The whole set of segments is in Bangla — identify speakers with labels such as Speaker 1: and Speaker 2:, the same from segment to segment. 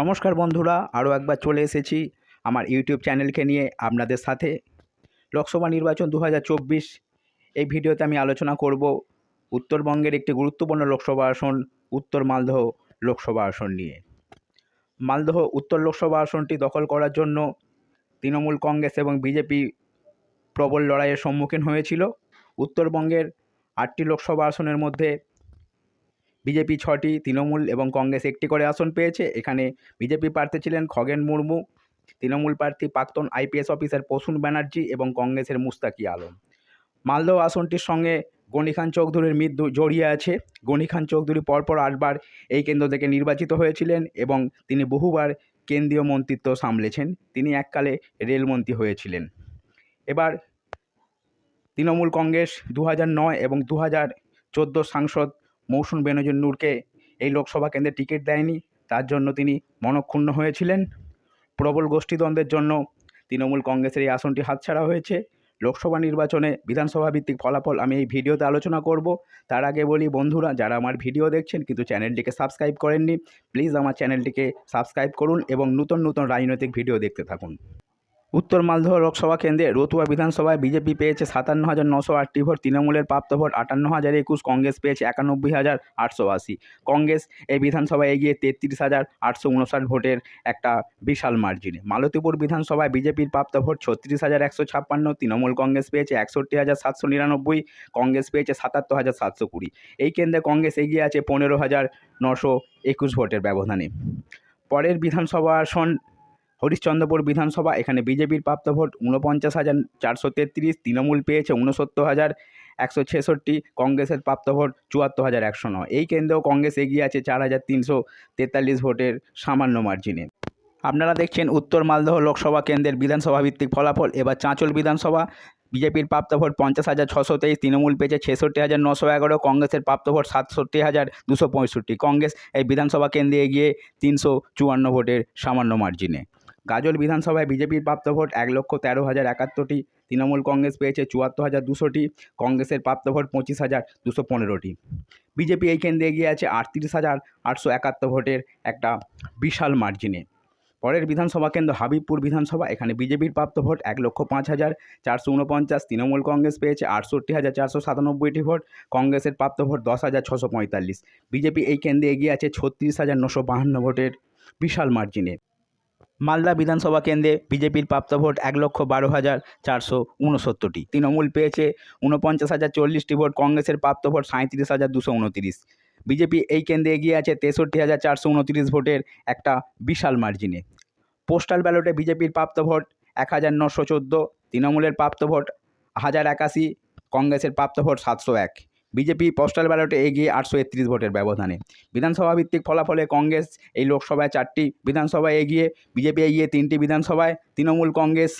Speaker 1: নমস্কার বন্ধুরা, আরও একবার চলে এসেছি আমার ইউটিউব চ্যানেলকে নিয়ে আপনাদের সাথে। লোকসভা নির্বাচন দু হাজার চব্বিশ, এই ভিডিওতে আমি আলোচনা করব উত্তরবঙ্গের একটি গুরুত্বপূর্ণ লোকসভা আসন, উত্তর মালদহ লোকসভা আসন নিয়ে। মালদহ উত্তর লোকসভা আসনটি দখল করার জন্য তৃণমূল কংগ্রেস এবং বিজেপি প্রবল লড়াইয়ের সম্মুখীন হয়েছিল। উত্তরবঙ্গের আটটি লোকসভা আসনের মধ্যে বিজেপি ছটি, তৃণমূল এবং কংগ্রেস একটি করে আসন পেয়েছে। এখানে বিজেপি প্রার্থী ছিলেন খগেন মুর্মু, তৃণমূল প্রার্থী প্রাক্তন আইপিএস অফিসার প্রসূন ব্যানার্জি এবং কংগ্রেসের মুস্তাকি আলম। মালদহ আসনটির সঙ্গে গনি খান চৌধুরীর মৃত্যু জড়িয়ে আছে। গনি খান চৌধুরী পরপর আটবার এই কেন্দ্র থেকে নির্বাচিত হয়েছিলেন এবং তিনি বহুবার কেন্দ্রীয় মন্ত্রিত্ব সামলেছেন। তিনি এককালে রেলমন্ত্রী হয়েছিলেন। এবার তৃণমূল কংগ্রেস দু নয় এবং দু চোদ্দ সাংসদ মৌসুম বেনজির নূরকে এই লোকসভা কেন্দ্রে টিকিট দেয়নি। তার জন্য তিনি মনক্ষুণ্ণ হয়েছিলেন। প্রবল গোষ্ঠীদ্বন্দ্বের জন্য তৃণমূল কংগ্রেসের এই আসনটি হাতছাড়া হয়েছে। লোকসভা নির্বাচনে বিধানসভা ভিত্তিক ফলাফল আমি এই ভিডিওতে আলোচনা করব। তার আগে বলি, বন্ধুরা, যারা আমার ভিডিও দেখছেন, কিন্তু চ্যানেলটিকে সাবস্ক্রাইব করেননি, প্লিজ আমার চ্যানেলটিকে সাবস্ক্রাইব করুন এবং নতুন নতুন রাজনৈতিক ভিডিও দেখতে থাকুন। উত্তর মালদহ লোকসভা কেন্দ্রে রতুয়া বিধানসভায় বিজেপি পেয়েছে সাতান্ন হাজার নশো আটটি ভোট, তৃণমূলের প্রাপ্ত ভোট আটান্ন হাজার একুশ, কংগ্রেস পেয়েছে একানব্বই হাজার আটশো আশি। কংগ্রেস এই বিধানসভায় এগিয়ে তেত্রিশ হাজার আটশো উনষাট ভোটের একটা বিশাল মার্জিনে মালতীপুর বিধানসভায় বিজেপির প্রাপ্ত ভোট ছত্রিশ হাজার একশো ছাপ্পান্ন, তৃণমূল কংগ্রেস পেয়েছে একষট্টি হাজার সাতশো নিরানব্বই, কংগ্রেস পেয়েছে সাতাত্তর হাজার সাতশো কুড়ি। এই কেন্দ্রে কংগ্রেস এগিয়ে আছে পনেরো হাজার নশো একুশ ভোটের ব্যবধানে। পরের বিধানসভা আসন হরিশ্চন্দ্রপুর বিধানসভা, এখানে বিজেপির প্রাপ্ত ভোট ঊনপঞ্চাশ হাজার চারশো তেত্রিশ, তৃণমূল পেয়েছে ঊনসত্তর হাজার একশো ছেষট্টি, কংগ্রেসের প্রাপ্ত ভোট চুয়াত্তর হাজার একশো নয়। এই কেন্দ্রেও কংগ্রেস এগিয়ে আছে চার হাজার তিনশো তেতাল্লিশ ভোটের সামান্য মার্জিনে আপনারা দেখছেন উত্তর মালদহ লোকসভা কেন্দ্রের বিধানসভা ভিত্তিক ফলাফল। এবার চাঁচল বিধানসভা, বিজেপির প্রাপ্ত ভোট পঞ্চাশ হাজার ছশো তেইশ, তৃণমূল পেয়েছে ছেষট্টি হাজার নশো এগারো, কংগ্রেসের প্রাপ্ত ভোট সাতষট্টি হাজার দুশো পঁয়ষট্টি। কংগ্রেস এই বিধানসভা কেন্দ্রে এগিয়ে তিনশো চুয়ান্ন ভোটের সামান্য মার্জিনে গাজল বিধানসভায় বিজেপির প্রাপ্ত ভোট এক লক্ষ তেরো হাজার একাত্তরটি, তৃণমূল কংগ্রেস পেয়েছে চুয়াত্তর হাজার দুশোটি, কংগ্রেসের প্রাপ্ত ভোট পঁচিশ হাজার দুশো পনেরোটি। বিজেপি এই কেন্দ্রে এগিয়ে আছে আটত্রিশ হাজার আটশো একাত্তর ভোটের একটা বিশাল মার্জিনে পরের বিধানসভা কেন্দ্র হাবিবপুর বিধানসভা, এখানে বিজেপির প্রাপ্ত ভোট এক লক্ষ পাঁচ হাজার চারশো উনপঞ্চাশ তৃণমূল কংগ্রেস পেয়েছে আটষট্টি হাজার চারশো সাতানব্বইটি ভোট, কংগ্রেসের প্রাপ্ত ভোট দশ হাজার ছশো পঁয়তাল্লিশ। বিজেপি এই কেন্দ্রে এগিয়ে আছে ছত্রিশ হাজার নশো বাহান্ন ভোটের বিশাল মার্জিনে মালদা বিধানসভা কেন্দ্রে বিজেপির প্রাপ্ত ভোট এক লক্ষ বারো হাজার চারশো উনসত্তরটি তৃণমূল পেয়েছে উনপঞ্চাশ হাজার চল্লিশটি ভোট, কংগ্রেসের প্রাপ্ত ভোট সাঁত্রিশ হাজার দুশো উনতিরিশ বিজেপি এই কেন্দ্রে এগিয়ে আছে তেষট্টি হাজার চারশো উনতিরিশ ভোটের একটা বিশাল মার্জিনে। পোস্টাল ব্যালটে বিজেপির প্রাপ্ত ভোট এক হাজার নশো চোদ্দ, তৃণমূলের প্রাপ্ত ভোট হাজার একাশি, কংগ্রেসের প্রাপ্ত ভোট সাতশো এক। বিজেপি পোস্টাল ব্যালটে এগিয়ে আটশো একত্রিশ ভোটের ব্যবধানে। বিধানসভা ভিত্তিক ফলাফলে কংগ্রেস এই লোকসভায় চারটি বিধানসভায় এগিয়ে, বিজেপি এগিয়ে তিনটি বিধানসভায়, তৃণমূল কংগ্রেস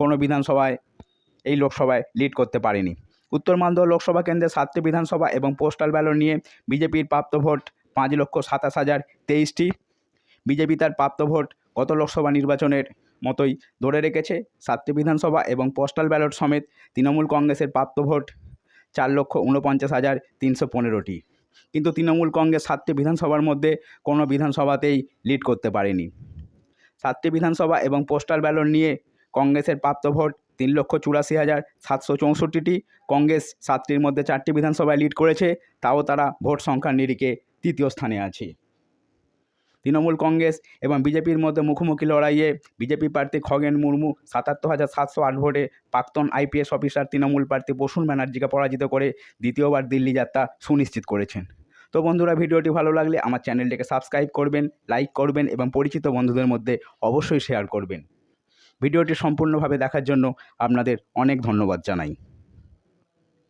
Speaker 1: কোনো বিধানসভায় এই লোকসভায় লিড করতে পারেনি। উত্তর মালদহ লোকসভা কেন্দ্রে সাতটি বিধানসভা এবং পোস্টাল ব্যালট নিয়ে বিজেপির প্রাপ্ত ভোট পাঁচ লক্ষ সাতাশ হাজার তেইশটি। বিজেপি তার প্রাপ্ত ভোট গত লোকসভা নির্বাচনের মতোই ধরে রেখেছে। সাতটি বিধানসভা এবং পোস্টাল ব্যালট সমেত তৃণমূল কংগ্রেসের প্রাপ্ত ভোট চার লক্ষ উনপঞ্চাশ হাজার তিনশো পনেরোটি। কিন্তু তৃণমূল কংগ্রেস সাতটি বিধানসভার মধ্যে কোনো বিধানসভাতেই লিড করতে পারেনি। সাতটি বিধানসভা এবং পোস্টাল ব্যালট নিয়ে কংগ্রেসের প্রাপ্ত ভোট তিন লক্ষ চুরাশি হাজার সাতশো চৌষট্টিটি। কংগ্রেস সাতটির মধ্যে চারটি বিধানসভায় লিড করেছে, তাও তারা ভোট সংখ্যার নিরিখে তৃতীয় স্থানে আছে। তৃণমূল কংগ্রেস এবং বিজেপির মধ্যে মুখোমুখি লড়াইয়ে বিজেপি প্রার্থী খগেন মুর্মু সাতাত্তর হাজার সাতশো আট ভোটে প্রাক্তন আইপিএস অফিসার তৃণমূল প্রার্থী বসুন ব্যানার্জিকে পরাজিত করে দ্বিতীয়বার দিল্লি যাত্রা সুনিশ্চিত করেছেন। তো বন্ধুরা, ভিডিওটি ভালো লাগলে আমার চ্যানেলটিকে সাবস্ক্রাইব করবেন, লাইক করবেন এবং পরিচিত বন্ধুদের মধ্যে অবশ্যই শেয়ার করবেন। ভিডিওটি সম্পূর্ণভাবে দেখার জন্য আপনাদের অনেক ধন্যবাদ জানাই।